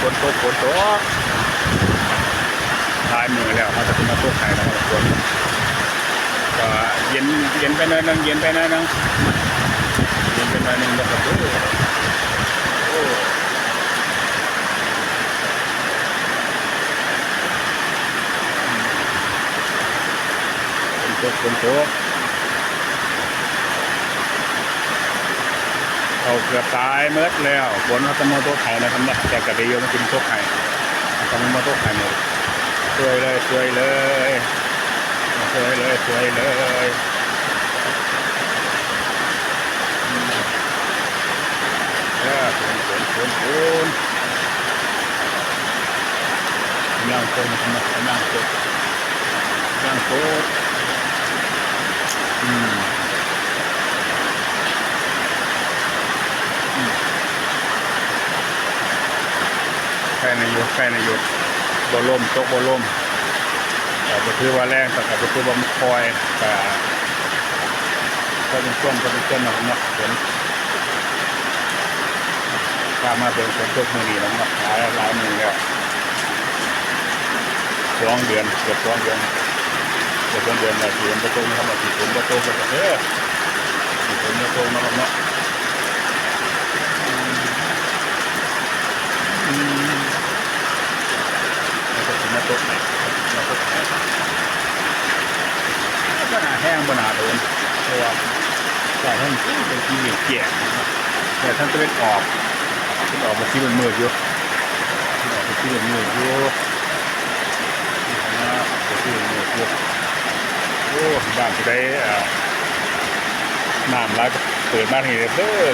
ฝนตกฝนตกท้ายมือแล้วเขาจะขึ้นมาตกไข่แล้วครับฝนก็เย็นเย็นไปหน่อยนึงเย็นไปหน่อยนึงเย็นไปหน่อยนึงนะครับโอ้โอ้ฝนตกฝนตก เขาเกือบตายเมื่อแล้วฝนเขาจะมาต๊ะไข่นะครับเนี่ยแต่กระเดียวมากินโต๊ะไข่เขาจะมาต๊ะไข่หมดสวยเลยสวยเลยสวยเลยสวยเลยอืมเออฝนฝนฝนฝนย่างฝนนะย่างฝนย่างฝน ใครในยุคใครในยุคบอลมโตกบอลมแต่ก็คือว่าแรงแต่ก็คือว่ามันคอยแต่ก็เป็นช่วงก็เป็นช่วงนะครับเนาะฝนตามมาเป็นฝนตกมือนีแล้วเนาะหลายหลายมือแล้วสองเดือนเกือบสองเดือนเกือบสองเดือนแล้วที่ฝนจะตกนะครับที่ฝนจะตกก็จะเออที่ฝนตกนะครับเนาะอืม แล้วก็ถึงมาตกไหนมาตกไหนก็น่าแห้ง บนาโดนเพราะว่าแต่ท่านเป็นที่เกี่ยงแต่ท่านจะเป็นออกท่านออกมาที่มันมืดอยู่ออกมาที่มันมืดอยู่นะที่มันมืดอยู่โอ้บ้านจะได้อ่าน้ำไหลเปิดมาทีเด้อ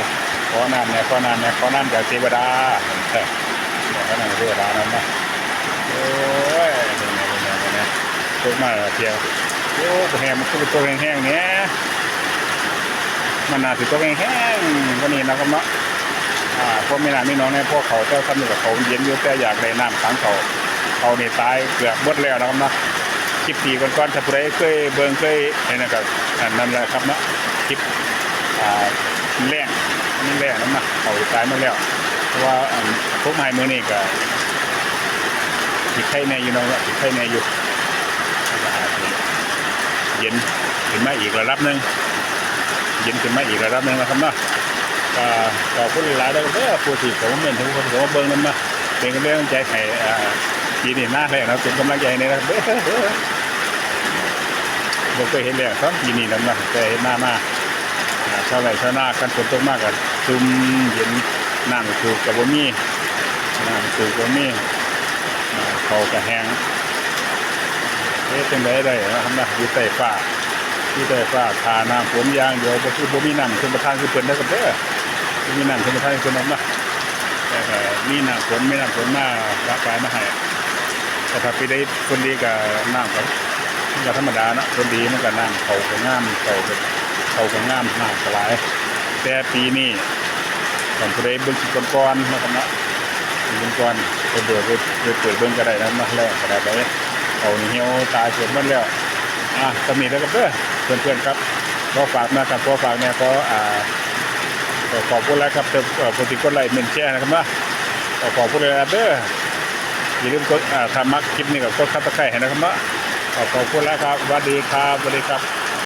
ขอน้ำเนี่ยขอน้ำเนี่ยขอน้ำจากเทวดาเออขอน้ำจากเทวดานั่นนะโอ้ยเป็นไงเป็นไงเป็นไงตกมาเพียง โอ้แห้งมันคือตัวแห้งๆเนี้ยมันน่าถือตัวแห้งๆวันนี้นะครับเนาะอ่าพวกไม่นานไม่น้องเนี่ยพวกเขาเจ้าทำอยู่กับเขาเย็นอยู่แต่อยากได้น้ำขังเขาเขาเนี่ตายเกือบหมดแล้วนะครับเนาะคลิปปีก่อนๆถ้าผู้ใดเคยเบิ่งเคยเห็นนะครับอันนั้นแหละครับเนาะคลิปอ่าแรงนี่แรงน้ำนะเขาตายหมดแล้วเพราะว่าพวกไม้มือนี่ก็ติดไข้ในอยู่น้องติดไข้ในอยู่ เย็นขึ้นมาอีกระดับหนึ่งเย็นขึ้นมาอีกระดับหนึ่งนะครับเนาะก็ก็ผู้หลายๆแล้วก็เด้อผู้ที่ผมเห็นทุกคนผมเบิ่งนั้นมาเป็นกำลังใจให้อ่าปีนี้หน้าแรกนะเป็นกำลังใจในนะครับเด้อเด้อผมเคยเห็นแล้วตอนปีนี้นั่นนะแต่เห็นหน้ามาชาวไร่ชาวนากันฝนตกมากกันซุ่มเย็นน้ำสูบกับบ่มีน้ำสูบบ่มีอ่าเขากระแหง เอ๊ะเป็นไรได้นะครับนะอยู่ใต้ฟ้าอยู่ใต้ฟ้าทาน้ำฝนอยางเดี๋ยวก็คือบ่มีน้ำขึ้นประทานคือเพิ่นได้กับเด้อบ่มีน้ำขึ้นประทานคือนเอานะแต่มีน้ำฝนมีน้ำฝนมารับกายมาให้แต่ถ้าไปได้คนดีกับน้ำก็ก็ธรรมดาเนาะคนดีมันก็น้ำเขาก็งามเขาก็เขาก็งามน้ำก็หลายแต่ปีนี้ผมผู้ใดเบิ่งสิก่อนๆนะครับเนาะเป็นก้อนเป็นเดือดเปิดเปิดเบิ้งก็ได้นะมาแล้วก็ได้ไป เอานี่เหี่ยวตาเฉียบมันแล้วอะสมีแล้วก็เพื่อเพื่อนๆครับก็ฝากนะครับก็ฝากเนี่ยก็อ่าขอบคุณแล้วครับเติมเอ่อคนที่กดไลค์เมนแชร์นะครับนะก็ขอบคุณเลยนะเด้ออย่าลืมกดอ่าทำมักคลิปนี้กับกดคับสไครต์ให้นะครับนะก็ขอบคุณแล้วครับสวัสดีครับสวัสดีครับ